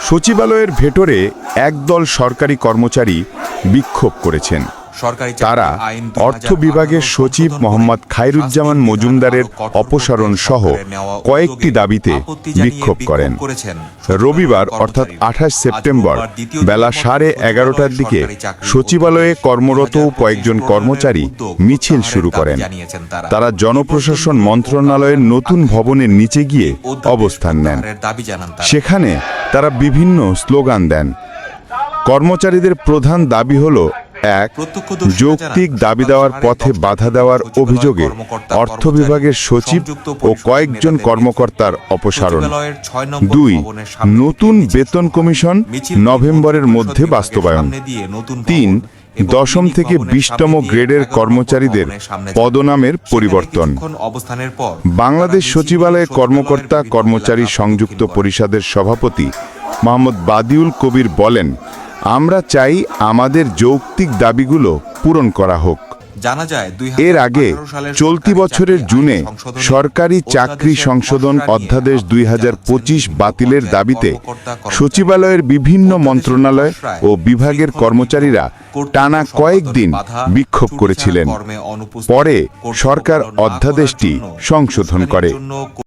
সচিবালয়ের ভেতরে একদল সরকারি কর্মচারী বিক্ষোভ করেছেন। তারা অর্থ বিভাগের সচিব মোহাম্মদ খায়রুজ্জামান মজুমদারের অপসারণ সহ কয়েকটি দাবিতে বিক্ষোভ করেন। রবিবার অর্থাৎ আঠাশ সেপ্টেম্বর বেলা সাড়ে এগারোটার দিকে সচিবালয়ে কর্মরত কয়েকজন কর্মচারী মিছিল শুরু করেন। তারা। জনপ্রশাসন মন্ত্রণালয়ের নতুন ভবনের নিচে গিয়ে অবস্থান নেন। সেখানে তারা বিভিন্ন স্লোগান দেন। কর্মচারীদের প্রধান দাবি হল এক যৌক্তিক দাবি দেওয়ার পথে বাধা দেওয়ার অভিযোগে অর্থ বিভাগের সচিব ও কয়েকজন কর্মকর্তার অপসারণ। দুই নতুন বেতন কমিশন নভেম্বরের মধ্যে বাস্তবায়ন। তিন দশম থেকে বিশতম গ্রেডের কর্মচারীদের। পদনামের পরিবর্তন। কিছুক্ষণ অবস্থানের পর বাংলাদেশ সচিবালয়ে কর্মকর্তা কর্মচারী সংযুক্ত পরিষদের সভাপতি মোহাম্মদ বাদিউল কবির বলেন আমরা চাই আমাদের যৌক্তিক দাবিগুলো পূরণ করা হোক। জানা যায় এর আগে চলতি বছরের জুনে সরকারি চাকরি সংশোধন অধ্যাদেশ দুই হাজার পঁচিশ বাতিলের দাবিতে সচিবালয়ের বিভিন্ন মন্ত্রণালয় ও বিভাগের কর্মচারীরা টানা কয়েকদিন বিক্ষোভ করেছিলেন। পরে সরকার অধ্যাদেশটি সংশোধন করে।